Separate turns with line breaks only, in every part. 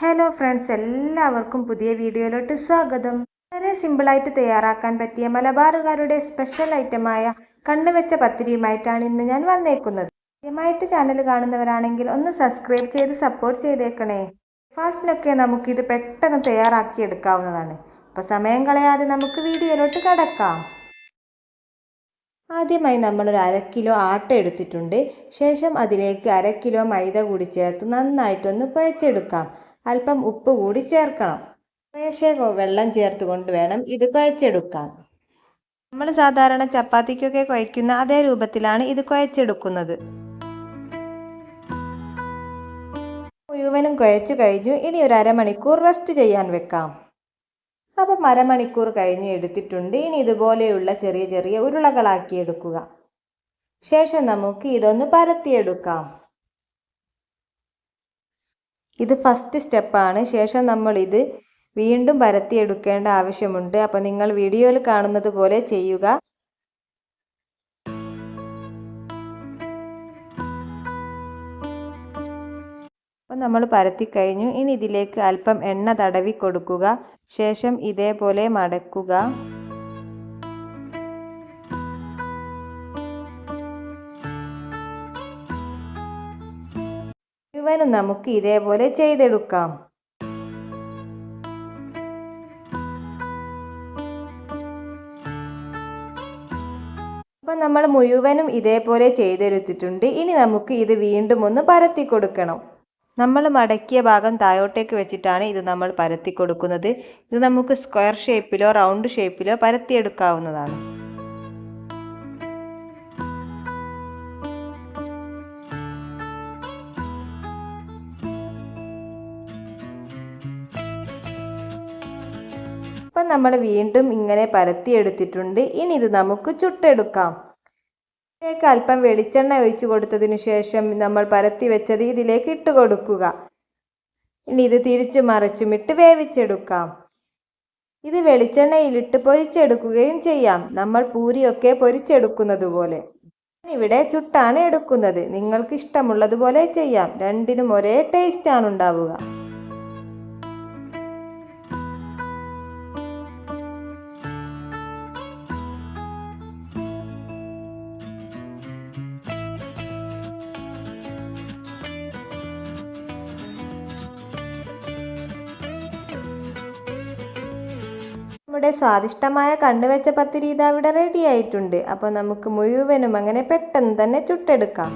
Hello friends എല്ലാവർക്കും പുതിയ വീഡിയോയിലോട്ട് സ്വാഗതം. വളരെ സിമ്പിളായിട്ട് തയ്യാറാക്കാൻ പറ്റിയ മലബാറുകാരുടെ സ്പെഷ്യൽ ഐറ്റമായ കണ്ണുവെച്ച പത്തിരിയുമായിട്ടാണ് ഇന്ന് ഞാൻ വന്നേക്കുന്നത്. ആദ്യമായിട്ട് ചാനൽ കാണുന്നവരാണെങ്കിൽ ഒന്ന് സബ്സ്ക്രൈബ് ചെയ്ത് സപ്പോർട്ട് ചെയ്തേക്കണേ. ഫാസ്റ്റിനൊക്കെ നമുക്കിത് പെട്ടെന്ന് തയ്യാറാക്കി എടുക്കാവുന്നതാണ് അപ്പോൾ സമയം കളയാതെ നമുക്ക് വീഡിയോയിലോട്ട് കടക്കാം. ആദ്യമായി നമ്മൾ നമ്മളൊരു അര കിലോ ആട്ട എടുത്തിട്ടുണ്ട്. ശേഷം അതിലേക്ക് അര കിലോ മൈദ കൂടി ചേർത്ത് നന്നായിട്ടൊന്ന് കുഴച്ചെടുക്കാം അല്പം ഉപ്പ് കൂടി ചേർക്കണം. കുറേശ്ശെ വെള്ളം ചേർത്തുകൊണ്ട് വേണം ഇത് കുഴച്ചെടുക്കാൻ. നമ്മൾ സാധാരണ ചപ്പാത്തിക്കൊക്കെ കുഴയ്ക്കുന്ന അതേ രൂപത്തിലാണ് ഇത് കുഴച്ചെടുക്കുന്നത്. മുഴുവനും കുഴച്ചു കഴിഞ്ഞു. ഇനി ഒരു അരമണിക്കൂർ റെസ്റ്റ് ചെയ്യാൻ വെക്കാം. അപ്പം അരമണിക്കൂർ കഴിഞ്ഞ് എടുത്തിട്ടുണ്ട്. ഇനി ഇതുപോലെയുള്ള ചെറിയ ചെറിയ ഉരുളകളാക്കി എടുക്കുക. ശേഷം നമുക്ക് ഇതൊന്ന് പരത്തിയെടുക്കാം. ഇത് ഫസ്റ്റ് സ്റ്റെപ്പാണ് ശേഷം നമ്മളിത് വീണ്ടും പരത്തിയെടുക്കേണ്ട ആവശ്യമുണ്ട്. അപ്പോൾ നിങ്ങൾ വീഡിയോയിൽ കാണുന്നത് പോലെ ചെയ്യുക. അപ്പം നമ്മൾ പരത്തി കഴിഞ്ഞു. ഇനി ഇതിലേക്ക് അല്പം എണ്ണ തടവി കൊടുക്കുക. ശേഷം ഇതേപോലെ മടക്കുക. മുഴുവനും നമുക്ക് ഇതേപോലെ ചെയ്തെടുക്കാം. അപ്പം നമ്മൾ മുഴുവനും ഇതേപോലെ ചെയ്തെടുത്തിട്ടുണ്ട്. ഇനി നമുക്ക് ഇത് വീണ്ടും ഒന്ന് പരത്തി കൊടുക്കണം. നമ്മൾ മടക്കിയ ഭാഗം താഴോട്ടേക്ക് വെച്ചിട്ടാണ് ഇത് നമ്മൾ പരത്തി കൊടുക്കുന്നത്. ഇത് നമുക്ക് സ്ക്വയർ ഷേപ്പിലോ റൗണ്ട് ഷേപ്പിലോ പരത്തിയെടുക്കാവുന്നതാണ്. അപ്പം നമ്മൾ വീണ്ടും ഇങ്ങനെ പരത്തിയെടുത്തിട്ടുണ്ട് ഇനി ഇത് നമുക്ക് ചുട്ടെടുക്കാം. ഇതിലേക്ക് അല്പം വെളിച്ചെണ്ണ ഒഴിച്ചു കൊടുത്തതിന് ശേഷം നമ്മൾ പരത്തി വെച്ചത് ഇതിലേക്ക് ഇട്ട് കൊടുക്കുക. ഇനി ഇത് തിരിച്ചു മറിച്ചുമിട്ട് വേവിച്ചെടുക്കാം. ഇത് വെളിച്ചെണ്ണയിലിട്ട് പൊരിച്ചെടുക്കുകയും ചെയ്യാം. നമ്മൾ പൂരിയൊക്കെ പൊരിച്ചെടുക്കുന്നത് പോലെ. ഇവിടെ ചുട്ടാണ് എടുക്കുന്നത്. നിങ്ങൾക്ക് ഇഷ്ടമുള്ളതുപോലെ ചെയ്യാം. രണ്ടിനും ഒരേ ടേസ്റ്റാണ് ഉണ്ടാവുക. നമ്മുടെ സ്വാദിഷ്ടമായ കണ്ണുവെച്ച പത്തിരി ഇത് അവിടെ റെഡി ആയിട്ടുണ്ട്. അപ്പോൾ നമുക്ക് മുഴുവനും അങ്ങനെ പെട്ടെന്ന് തന്നെ ചുട്ടെടുക്കാം.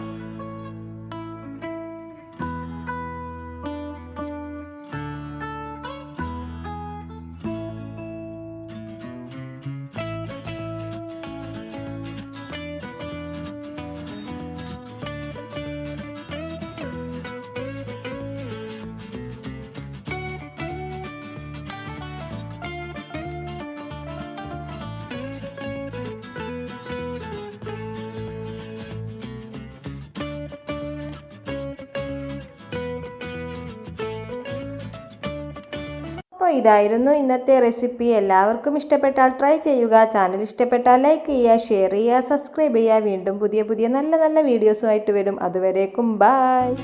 അപ്പോൾ ഇതായിരുന്നു ഇന്നത്തെ റെസിപ്പി. എല്ലാവർക്കും ഇഷ്ടപ്പെട്ടാൽ ട്രൈ ചെയ്യുക. ചാനൽ ഇഷ്ടപ്പെട്ടാൽ ലൈക്ക് ചെയ്യുക ഷെയർ ചെയ്യുക സബ്സ്ക്രൈബ് ചെയ്യുക. വീണ്ടും പുതിയ പുതിയ നല്ല നല്ല വീഡിയോസുമായിട്ട് വരും. അതുവരേക്കും ബായ്